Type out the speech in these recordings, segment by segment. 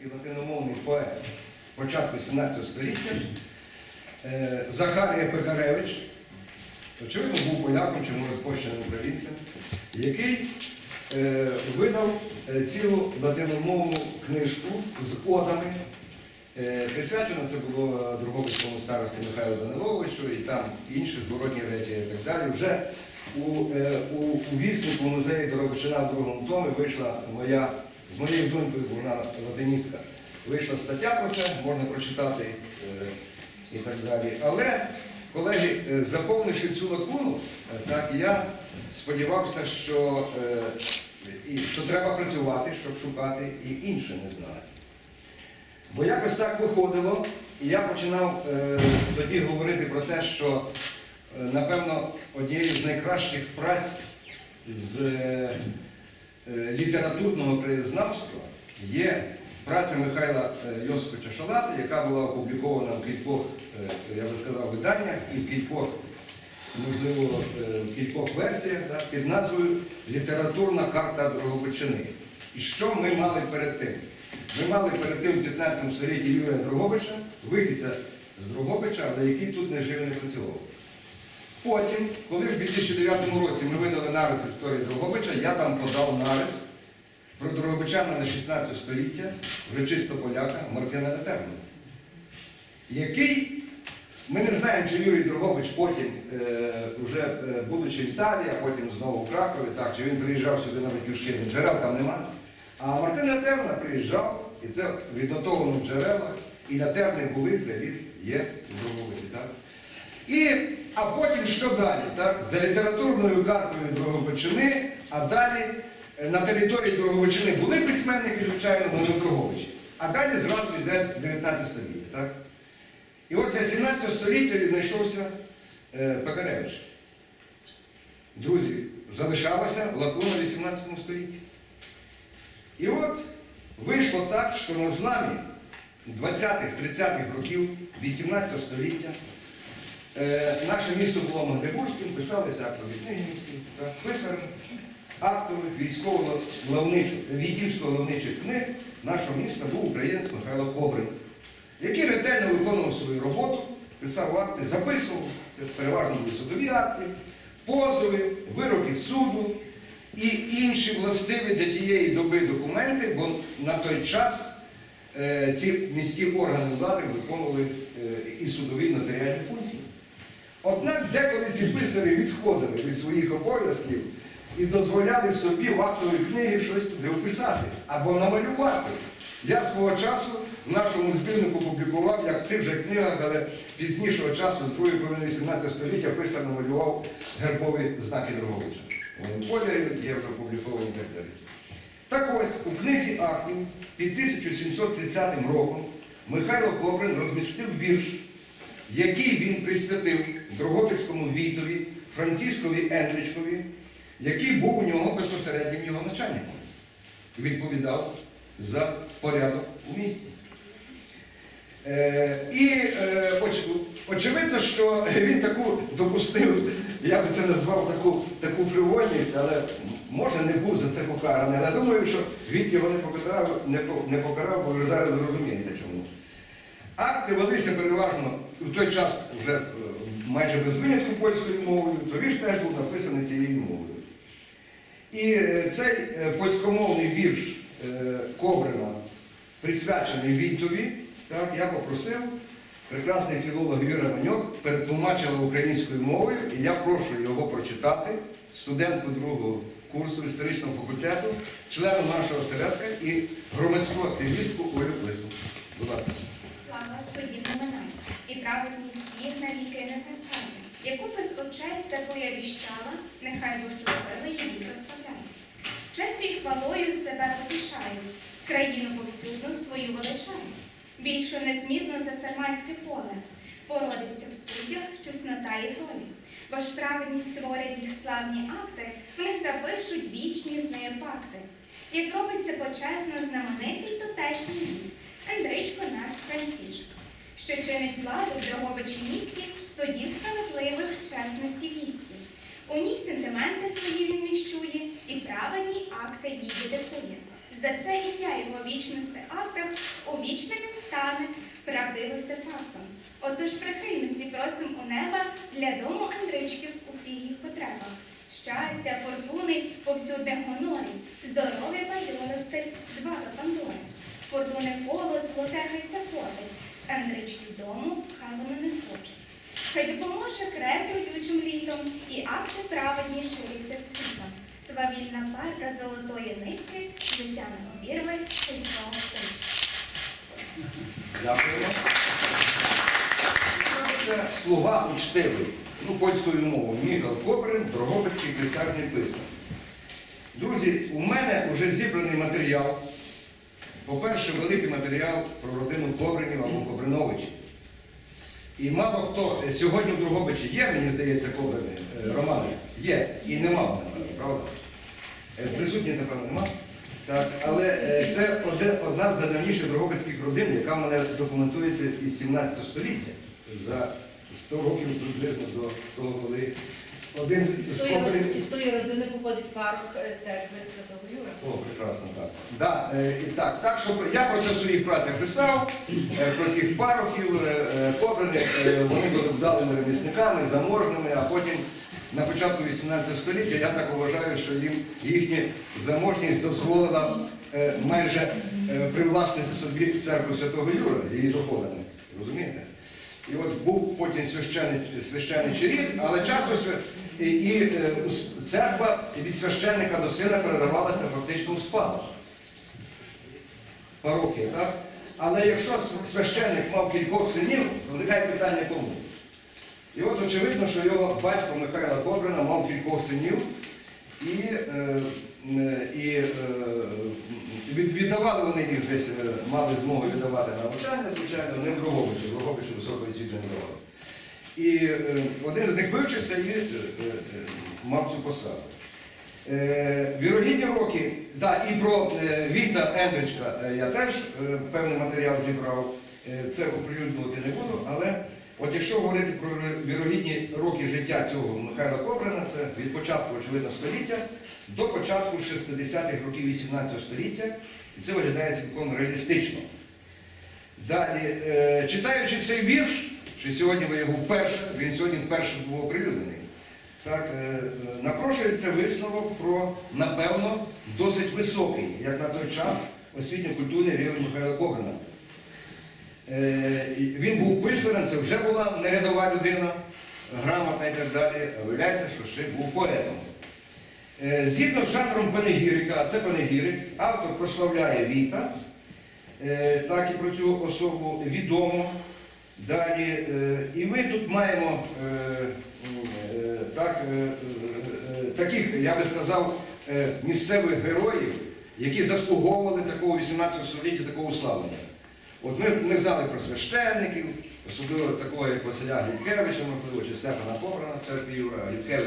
український латиномовний поет початку 17 століття е, Захарія Пекаревич, очевидно, був поляком чи може українцем, який е, видав е, цілу латиномовну книжку з одами. Присвячено це було Другобицькому старості Михайлу Даниловичу і там інші зворотні речі і так далі. Вже у, у, у віснику музеї Доробичина в другому томі вийшла моя, з моєю бо вона латиністка, вийшла стаття про це, можна прочитати е, і так далі. Але, колеги, е, заповнивши цю лакуну, е, так, я сподівався, що, що треба працювати, щоб шукати, і інше не знаю. Бо якось так виходило, і я починав е, тоді говорити про те, що, е, напевно, однією з найкращих праць з е, літературного краєзнавства є праця Михайла е, Йосиповича Шалати, яка була опублікована в кількох, е, я би сказав, виданнях і в кількох, можливо, е, в кількох версіях да, під назвою Літературна карта Дрогобичини. І що ми мали перед тим? Ми мали перед тим в 15 столітті Юрія Дрогобича, вихідця з Дрогобича, але який тут не жив не працював. Потім, коли в 2009 році ми видали нарис історії Дрогобича, я там подав нарис про Дрогобичана на 16 століття, вже чисто поляка Мартина Нетерна, який, ми не знаємо, чи Юрій Дрогобич потім, е, вже е, будучи в Італії, а потім знову в Кракові, так, чи він приїжджав сюди на Батьківщину, джерел там нема. А Мартин Натерна приїжджав, і це віднотовано в джерелах, і натерни були, це рід є в Дрогобичі. І, а потім що далі? Так? За літературною картою Дрогобичини, а далі е, на території Дрогобичини були письменники, звичайно, в Дрогобичі. А далі зразу йде 19 століття. Так? І от для 17 століття віднайшовся е, Пекаревич. Друзі, залишалася лакуна в 18 столітті. І от вийшло так, що на знамі 20-30-х років 18 століття наше місто було Магдебурзьким, писалися актові книги міські, так, писарем актових військово-лавничих, книг нашого міста був українець Михайло Кобрин, який ретельно виконував свою роботу, писав акти, записував, це переважно були судові акти, позови, вироки суду і інші властиві для тієї доби документи, бо на той час е, ці міські органи влади виконували е, і судові нотаріальні функції. Однак деколи ці писарі відходили від своїх обов'язків і дозволяли собі в актовій книги щось туди вписати або намалювати. Я свого часу в нашому збірнику публікував, як в цих же книгах, але пізнішого часу, з другої половини 18 століття, писар намалював гербові знаки Дроговича. Кольорі є вже опубліковані так далі. Так ось у книзі актів під 1730 роком Михайло Кобрин розмістив вірш, який він присвятив Дрогобицькому Війтові, Францишкові Ендричкові, який був у нього безпосереднім його начальником. Відповідав за порядок у місті. Е, і е, оч, очевидно, що він таку допустив, я би це назвав таку, таку фривольність, але може не був за це покараний. Але думаю, що Віть його не покарав, не, не покарав, бо ви зараз зрозумієте чому. Акти велися переважно в той час вже е, майже без винятку польською мовою, то вірш теж був написаний цією мовою. І е, цей е, польськомовний вірш Кобрина, присвячений Війтові, так, я попросив, прекрасний філолог Віра Маньок перетлумачила українською мовою, і я прошу його прочитати, студентку другого курсу історичного факультету, члену нашого осередка і громадську активістку Олю Лису. Будь ласка. Собі поминай, і праведність їх на віки не засяде. Яку без очей статуя віщала, нехай бо щосили її прославляє. Честю й хвалою себе потішають, країну повсюдну свою величають. Більше незмірно за сарматське поле, породиться в суддях чеснота і гролі. Бо ж праведність створять їх славні акти, в них запишуть вічні з нею пакти. Як робиться почесно знаменитий тутешній рід, Андричко нас Францішк, що чинить владу в Дрогобичі місті судів справедливих чесності вісті. У ній сентименти свої він віщує і правильні акти її диктує. За це ім'я його вічності актах правдивості фактом. Отож прихильності просим у неба для дому Андричків у всіх їх потребах. Щастя, фортуни, повсюдне гонорі, здоров'я бадьорости, звата Пандори. Фортуни коло золоте хай заходить, з Андричків дому хай воно не збочить. Хай допоможе крес родючим літом і акти праведні шириться світом. Свавільна парка золотої нитки, життя не обірве, сичка. Дякуємо. Це слуга учтивий, ну, польською мовою, Мігал Кобрин, Дрогобицький писарний писар. Друзі, у мене вже зібраний матеріал. По-перше, великий матеріал про родину Кобринів або Кобриновичів. І мало хто е, сьогодні в Дрогобичі є, мені здається, Кобрини, е, Романи, є. І нема мене, правда? Е, Присутніх, напевно, нема. Так, але це одна з найдавніших дрогобицьких родин, яка в мене документується із 17 століття, за 100 років приблизно до того, коли один з, Із з тої, родини походить парох е, церкви Святого Юра. О, прекрасно, так. Да, е, і так, так, що я про це в своїх працях писав, е, про цих парохів, е, е, е, вони були вдалими ремісниками, заможними, а потім на початку 18 століття я так вважаю, що їм їхня заможність дозволила е, майже е, привласнити собі церкву Святого Юра з її доходами. Розумієте? І от був потім священний, рід, але часто і, і е, церква від священника до сина передавалася фактично у спадок. Парокія, так? Але якщо священник мав кількох синів, то виникає питання кому. І от очевидно, що його батько Михайла Кобрина мав кількох синів і, е, і е, від- віддавали вони їх десь, е, мали змогу віддавати на навчання, звичайно, не в Дрогобичі, в Дрогобичі високої освіти не давали. І один з них вивчився і мав цю посаду. Вірогідні роки, да, і про Віта Ендричка я теж певний матеріал зібрав. Це оприлюднювати не буду, але от якщо говорити про вірогідні роки життя цього Михайла Кобрина, це від початку, очевидно, століття до початку 60-х років 18 століття, і це виглядає цілком реалістично. Далі, е, читаючи цей вірш, що сьогодні ви його вперше, він сьогодні вперше був оприлюднений. Так, е, е, напрошується висновок про, напевно, досить високий, як на той час, освітньо-культурний рівень Михайла Кобрина. Е, Він був писарем, це вже була не рядова людина, грамотна і так далі. Виявляється, що ще був поетом. Е, Згідно з жанром панегірика, це панегірик, автор прославляє Віта, е, так і про цю особу відомо. Далі, і ми тут маємо так, таких, я би сказав, місцевих героїв, які заслуговували такого 18 століття, такого уславлення. От ми, ми знали про священників, особливо такого, як Василя Глібкевича, можливо, чи Стефана Кобрана в церкві Юра, а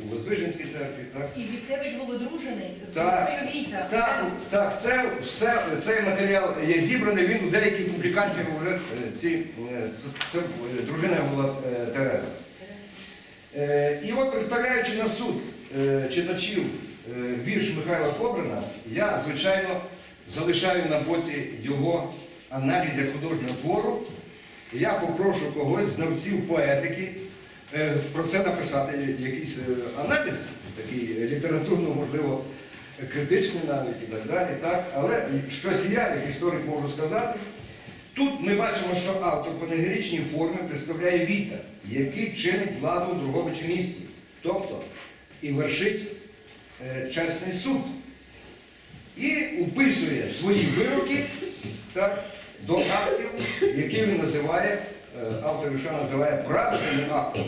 у Воздвиженській церкві. Так? І Віткевич був одружений з донькою Віта. Так, так, це все, цей матеріал є зібраний, він у деяких публікаціях вже е, ці, е, це е, дружина була Тереза. І от представляючи на суд читачів вірш Михайла Кобрина, я, звичайно, залишаю на боці його аналіз як художнього твору. Я попрошу когось з знавців поетики е, про це написати якийсь е, аналіз, такий літературно, можливо, критичний навіть і так далі. Так? Але щось я, як історик, можу сказати. Тут ми бачимо, що автор по негеричній формі представляє Віта, який чинить владу в Другобичі місті, тобто і вершить е, чесний суд. І уписує свої вироки так, до актів, які він називає, е, автор Віша називає правильним актом.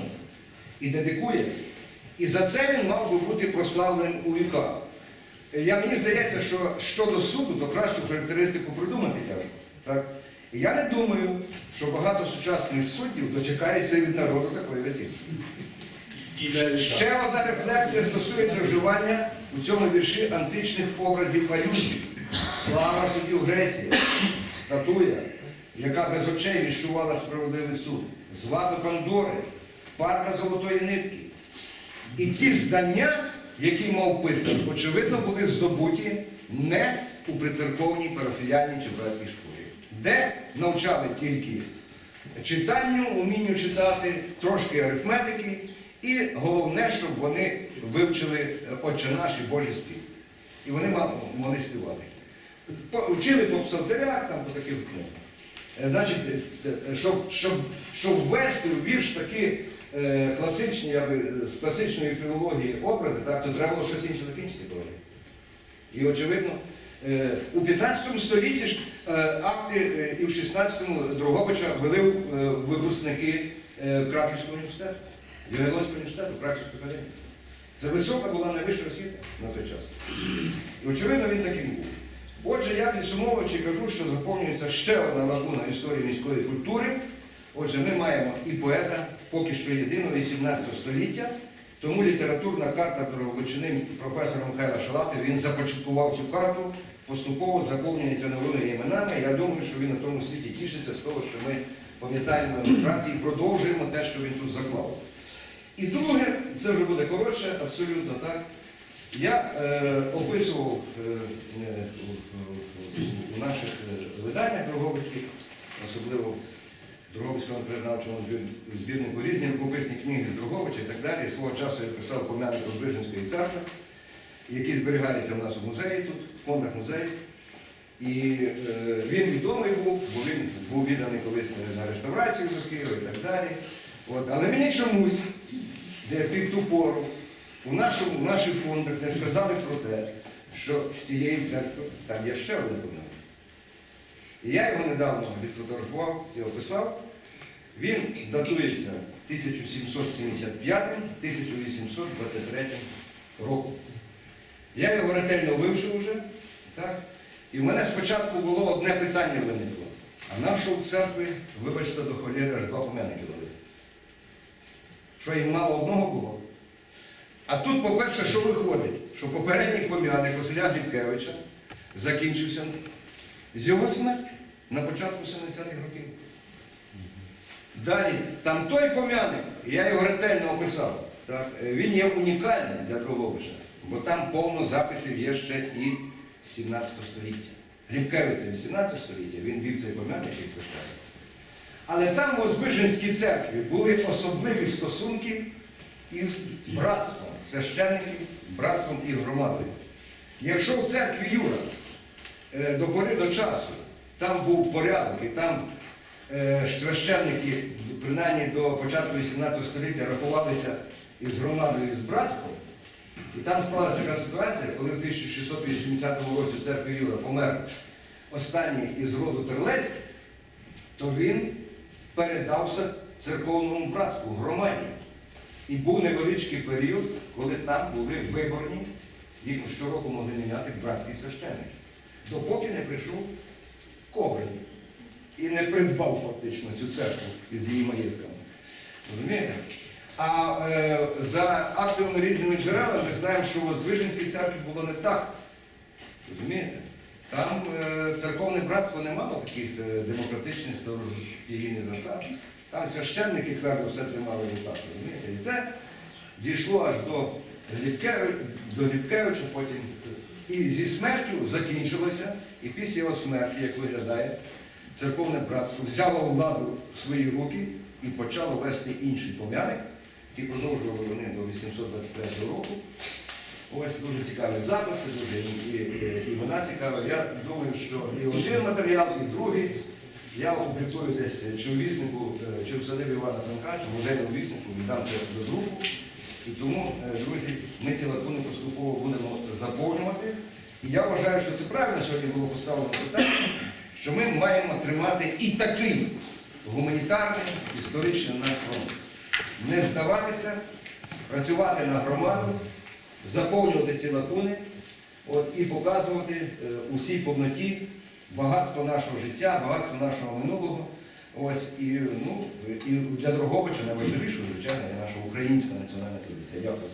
І дедикує. І за це він мав би бути прославленим у віках. Е, Я, мені здається, що щодо суду, то кращу характеристику придумати тяжко. Так? Я не думаю, що багато сучасних суддів дочекаються від народу такої оцінки. Ще одна рефлексія стосується вживання у цьому вірші античних образів алюзій. Слава суддів Греції, статуя, яка без очей віщувала справедливий суд, зваби Пандори, парка золотої нитки. І ті здання, які мав писар, очевидно, були здобуті не у прицерковній парафіяльній чи братській школі. де навчали тільки читанню, умінню читати, трошки арифметики, і головне, щоб вони вивчили Отче наш і Божий спів. І вони могли співати. Вчили по псалтерях, там по таких ну, Е, Значить, щоб, щоб, щоб ввести у вірш такі е, класичні, я би, з класичної філології образи, так, то треба було щось інше закінчити коли. І очевидно, е, у 15 столітті ж е, акти е, і в 16-му Дрогобича вели е, випускники е, Краківського університету, Євгенського університету, Краківської академії. Це висока була найвища освіта на той час. І очевидно він таким був. Отже, я підсумовуючи кажу, що заповнюється ще одна лагуна історії міської культури. Отже, ми маємо і поета, поки що єдиного 18 століття, тому літературна карта Дороговичини професора Михайла Шалати, він започаткував цю карту, поступово заповнюється новими іменами. Я думаю, що він на тому світі тішиться з того, що ми пам'ятаємо його і продовжуємо те, що він тут заклав. І друге, це вже буде коротше, абсолютно так. Я е, описував е, е, у- наших е, виданнях Дрогобицьких, особливо Дрогобицькому признавчому збір- збірнику різні рукописні книги з Дрогобича і так далі. Свого часу я писав пом'янок Роздвиженської церкви, які зберігаються в нас у музеї тут, в фондах музею. І е, він відомий був, бо він був відданий колись на реставрацію до Києва і так далі. От. Але мені чомусь, де під ту пору, у, нашому, в наших фондах не сказали про те, що з цієї церкви там є ще один помилок. І я його недавно відфотографував і описав. Він датується 1775-1823 роком. Я його ретельно вивчив вже. Так? І в мене спочатку було одне питання виникло. А на що в церкві, вибачте, до холєри аж два пом'яники дали? Що їм мало одного було? А тут, по-перше, що виходить? Що попередній пом'яник Василя Глібкевича закінчився з його смертю на початку 70-х років. Далі, там той пом'яник, я його ретельно описав, так, е, він є унікальним для Дрогобича, бо там повно записів є ще і 17 століття. Глібкевич це 18 століття, він вів цей пом'яник як священник. Але там в Озбиженській церкві були особливі стосунки із братством священників, братством і громадою. Якщо в церкві Юра е, до пори до часу там був порядок, і там е, священники, принаймні до початку 18 століття, рахувалися із громадою і з братством, і там склалася така ситуація, коли в 1680 році в церкві Юра помер останній із роду Терлецьких, то він передався церковному братству, громаді. І був невеличкий період, коли там були виборні, їх щороку могли міняти братські священники. Допоки не прийшов Коврин і не придбав фактично цю церкву із її маєтками. Розумієте? А е, за актовими різними джерелами ми знаємо, що у Воздвиженській церкві було не так. Розумієте? Там е, церковне братство не мало таких е, демократичних сторожігійних засад. Там священники твердо все тримали в. І це дійшло аж до Глібкевича, до Глібкевича, потім і зі смертю закінчилося, і після його смерті, як виглядає, церковне братство взяло владу в свої руки і почало вести інший пом'яник, який продовжували вони до 823 року. Ось дуже цікаві записи, дуже і, і, і вона цікава. Я думаю, що і один матеріал, і другий я опублікую десь чи у віснику, е, чи садибі Івана Франка, чи в віснику, віддам це до друку. І тому, е, друзі, ми ці лакуни поступово будемо заповнювати. І я вважаю, що це правильно сьогодні було поставлено питання, що ми маємо тримати і такий гуманітарний історичний наш фронт. Не здаватися, працювати на громаду, заповнювати ці лакуни от, і показувати е, у повноті багатство нашого життя, багатство нашого минулого. Ось і, ну, і для Дрогобича найважливішого, звичайно, є наша українська національна традиція. Дякую.